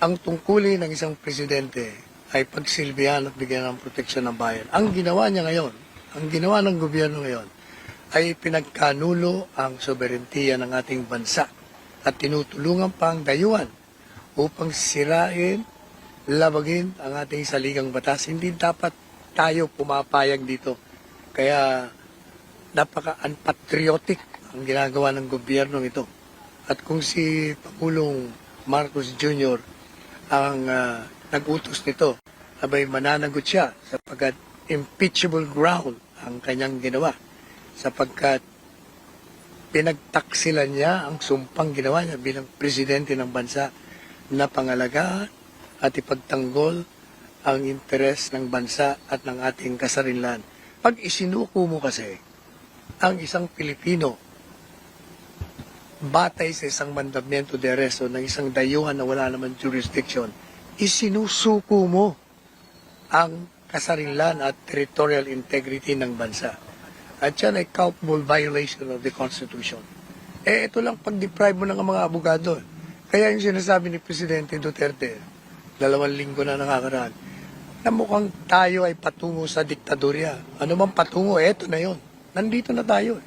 ang tungkulin ng isang presidente ay pagsilbihan at bigyan ng proteksyon ng bayan. Ang ginawa niya ngayon, ang ginawa ng gobyerno ngayon, ay pinagkanulo ang soberentiya ng ating bansa at tinutulungan pa ang dayuhan upang sirain, labagin ang ating saligang batas. Hindi dapat tayo pumapayag dito. Kaya napaka-unpatriotic ang ginagawa ng gobyerno ito. At kung si Pangulong Marcos Jr. ang ah, nag-utos nito, abay mananagot siya sapagkat impeachable ground ang kanyang ginawa sapagkat pinagtaksilan niya ang sumpang ginawa niya bilang presidente ng bansa na pangalagaan at ipagtanggol ang interes ng bansa at ng ating kasarinlan. Pag isinuko mo kasi ang isang Pilipino batay sa isang mandamiento de arresto ng isang dayuhan na wala naman jurisdiction, isinusuko mo ang kasarinlan at territorial integrity ng bansa. At yan ay culpable violation of the Constitution. Eh, ito lang pag-deprive mo ng mga abogado. Kaya yung sinasabi ni Presidente Duterte, dalawang linggo na nakakaraan, na mukhang tayo ay patungo sa diktadurya. Ano man patungo, eto na yon. Nandito na tayo.